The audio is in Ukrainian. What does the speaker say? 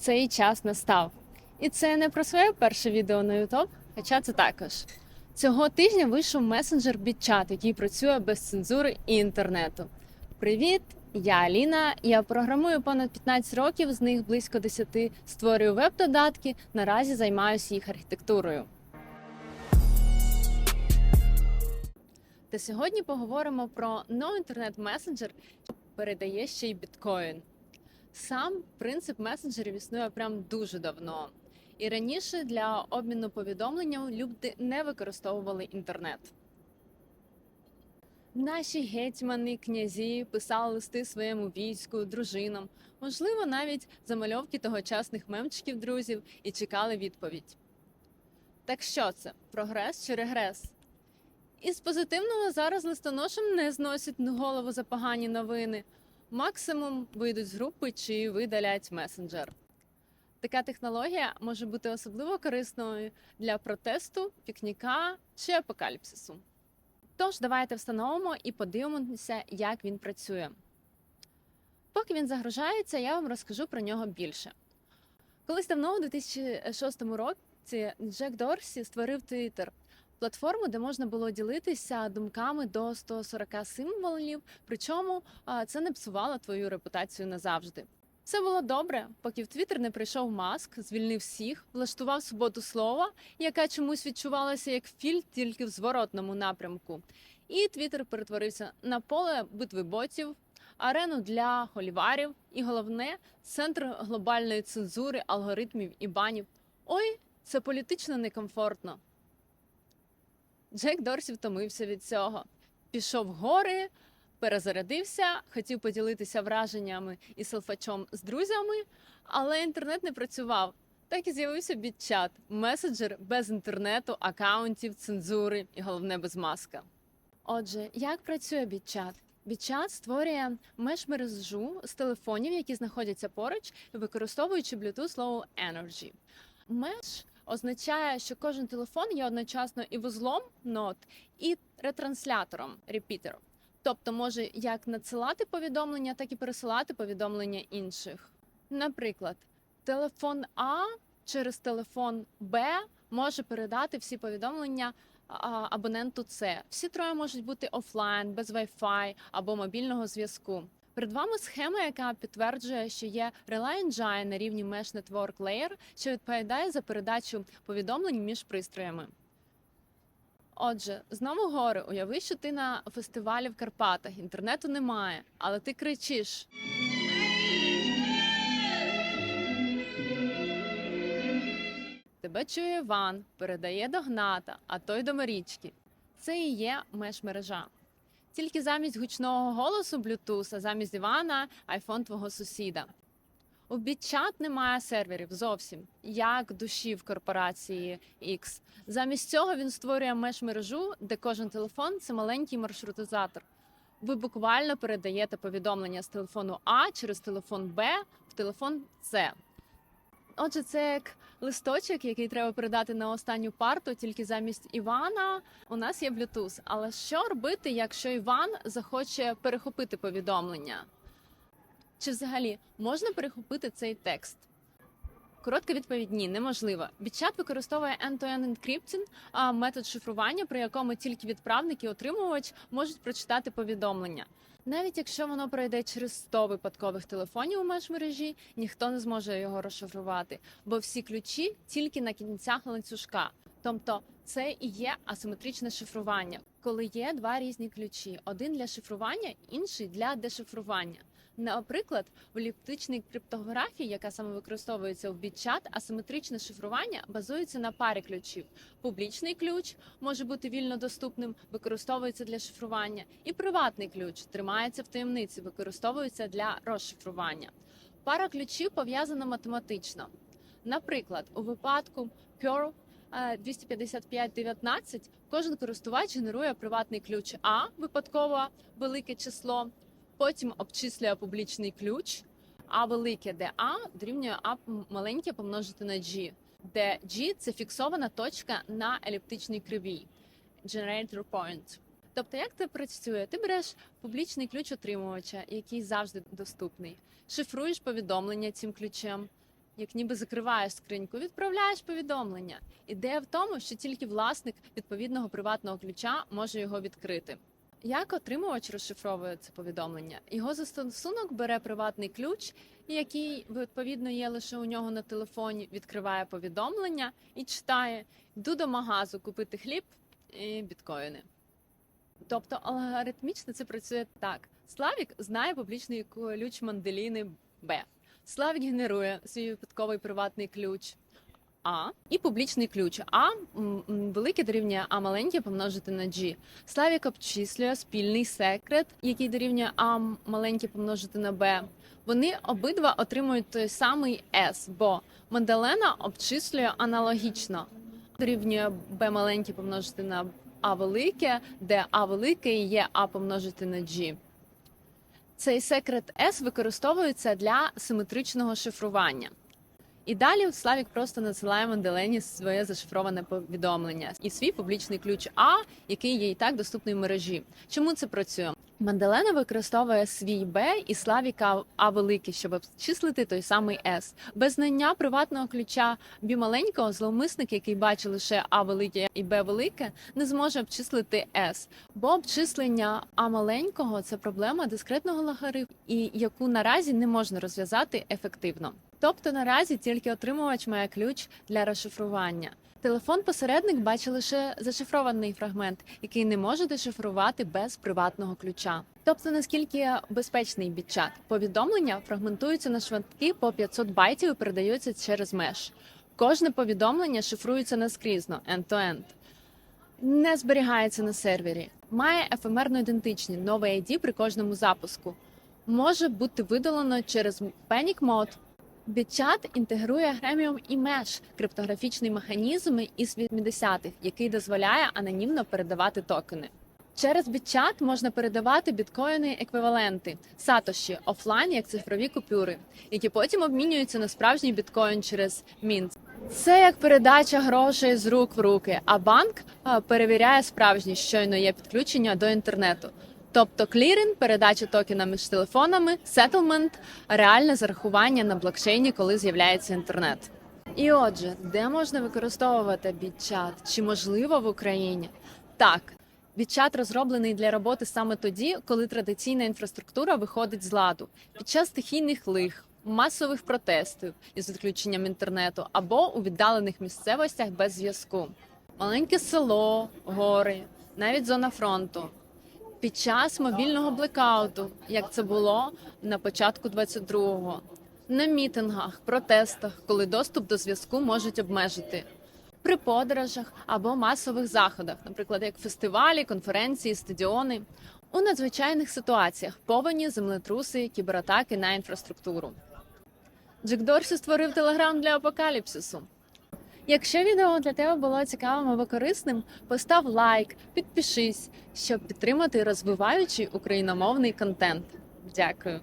цей час настав. І це не про своє перше відео на YouTube, хоча це також. Цього тижня вийшов месенджер BitChat, який працює без цензури і інтернету. Привіт! Я Аліна. Я програмую понад 15 років, з них близько 10 створюю веб-додатки. Наразі займаюся їх архітектурою. Та сьогодні поговоримо про No інтернет месенджер, що передає ще й біткоін. Сам принцип месенджерів існує прям дуже давно. І раніше для обміну повідомленням люди не використовували інтернет. Наші гетьмани, князі писали листи своєму війську, дружинам, можливо, навіть замальовки тогочасних мемчиків друзів і чекали відповідь. Так що це? Прогрес чи регрес? Із позитивного зараз листоношем не зносять голову за погані новини. Максимум вийдуть з групи чи видалять месенджер. Така технологія може бути особливо корисною для протесту, пікніка чи апокаліпсису. Тож давайте встановимо і подивимося, як він працює. Поки він загружається, я вам розкажу про нього більше. Колись давно, у 2006 році, Джек Дорсі створив Twitter – платформу, де можна було ділитися думками до 140 символів, причому це не псувало твою репутацію назавжди. Все було добре, поки в Твіттер не прийшов маск, звільнив всіх, влаштував свободу слова, яка чомусь відчувалася як фільм тільки в зворотному напрямку. І Твіттер перетворився на поле битви ботів, арену для холіварів і головне центр глобальної цензури, алгоритмів і банів. Ой, це політично некомфортно. Джек Дорсі втомився від цього. Пішов в гори, перезарядився, хотів поділитися враженнями і селфачом з друзями, але інтернет не працював. Так і з'явився BitChat – меседжер без інтернету, акаунтів, цензури і головне без маска. Отже, як працює BitChat? BitChat створює меш-мережу з телефонів, які знаходяться поруч, використовуючи Bluetooth Low Energy. Меш означає, що кожен телефон є одночасно і вузлом нот, і ретранслятором репітером. Тобто може як надсилати повідомлення, так і пересилати повідомлення інших. Наприклад, телефон А через телефон Б може передати всі повідомлення абоненту С. Всі троє можуть бути офлайн, без Wi-Fi або мобільного зв'язку. Перед вами схема, яка підтверджує, що є Relay Engine на рівні Mesh Network Layer, що відповідає за передачу повідомлень між пристроями. Отже, знову гори. Уяви, що ти на фестивалі в Карпатах. Інтернету немає, але ти кричиш. Тебе чує Іван, передає до Гната, а той до Марічки. Це і є меж-мережа. Тільки замість гучного голосу Bluetooth, замість Івана айфон твого сусіда. У BitChat немає серверів зовсім, як душі в корпорації X. Замість цього він створює меж-мережу, де кожен телефон це маленький маршрутизатор. Ви буквально передаєте повідомлення з телефону А через телефон Б в телефон С. Отже, це як листочок, який треба передати на останню парту, тільки замість Івана у нас є Bluetooth. Але що робити, якщо Іван захоче перехопити повідомлення? Чи взагалі можна перехопити цей текст? Коротка відповідь ні, неможливо. BitChat використовує end-to-end encrypting, а метод шифрування, при якому тільки відправник і отримувач можуть прочитати повідомлення. Навіть якщо воно пройде через 100 випадкових телефонів у межмережі, ніхто не зможе його розшифрувати, бо всі ключі тільки на кінцях ланцюжка. Тобто це і є асиметричне шифрування, коли є два різні ключі: один для шифрування, інший для дешифрування. Наприклад, в еліптичній криптографії, яка саме використовується в BitChat, асиметричне шифрування базується на парі ключів. Публічний ключ може бути вільно доступним, використовується для шифрування, і приватний ключ тримається в таємниці, використовується для розшифрування. Пара ключів пов'язана математично. Наприклад, у випадку Perl е, 25519 кожен користувач генерує приватний ключ А випадково велике число, потім обчислює публічний ключ, А велике, де А дорівнює А маленьке помножити на G, де G – це фіксована точка на еліптичній кривій Generator Point. Тобто, як це працює? Ти береш публічний ключ отримувача, який завжди доступний, шифруєш повідомлення цим ключем. як ніби закриваєш скриньку, відправляєш повідомлення. Ідея в тому, що тільки власник відповідного приватного ключа може його відкрити. Як отримувач розшифровує це повідомлення? Його застосунок бере приватний ключ, який відповідно є лише у нього на телефоні, відкриває повідомлення і читає: йду до магазу купити хліб і біткоїни. Тобто алгоритмічно це працює так: Славік знає публічний ключ Манделіни Б. Славік генерує свій випадковий приватний ключ А і публічний ключ А велике дорівнює А маленьке помножити на G. Славік обчислює спільний секрет, який дорівнює А маленьке помножити на Б. Вони обидва отримують той самий S, бо Манделена обчислює аналогічно. Дорівнює Б маленьке помножити на А велике, де А велике є А помножити на G. Цей секрет S використовується для симетричного шифрування. І далі Славік просто надсилає Манделені своє зашифроване повідомлення і свій публічний ключ А, який є і так доступний в мережі. Чому це працює? Манделена використовує свій Б і Славіка А великий, щоб обчислити той самий С. Без знання приватного ключа Бі маленького зловмисник, який бачить лише А велике і Б велике, не зможе обчислити С. Бо обчислення А маленького це проблема дискретного логарифму, і яку наразі не можна розв'язати ефективно. Тобто наразі тільки отримувач має ключ для розшифрування. Телефон-посередник бачить лише зашифрований фрагмент, який не може дешифрувати без приватного ключа. Тобто, наскільки безпечний бітчат? Повідомлення фрагментуються на швидкі по 500 байтів і передаються через меж. Кожне повідомлення шифрується наскрізно end-to-end. Не зберігається на сервері, має ефемерну ідентичність, новий ID при кожному запуску. Може бути видалено через Panic Mode, Бітчат інтегрує Gremium і Mesh – криптографічний механізм із 80-х, який дозволяє анонімно передавати токени. Через бітчат можна передавати біткоїни еквіваленти сатоші офлайн як цифрові купюри, які потім обмінюються на справжній біткоін через Mint. Це як передача грошей з рук в руки, а банк перевіряє справжність, щойно є підключення до інтернету. Тобто кліринг, передача токена між телефонами, сеттлмент, реальне зарахування на блокчейні, коли з'являється інтернет. І отже, де можна використовувати бітчат? Чи можливо в Україні? Так, бітчат розроблений для роботи саме тоді, коли традиційна інфраструктура виходить з ладу під час стихійних лих, масових протестів із відключенням інтернету або у віддалених місцевостях без зв'язку. Маленьке село, гори, навіть зона фронту під час мобільного блекауту, як це було на початку 22-го, на мітингах, протестах, коли доступ до зв'язку можуть обмежити. При подорожах або масових заходах, наприклад, як фестивалі, конференції, стадіони, у надзвичайних ситуаціях повені, землетруси, кібератаки на інфраструктуру. Джек Дорсі створив телеграм для апокаліпсису. Якщо відео для тебе було цікавим або корисним, постав лайк, підпишись, щоб підтримати розвиваючий україномовний контент. Дякую.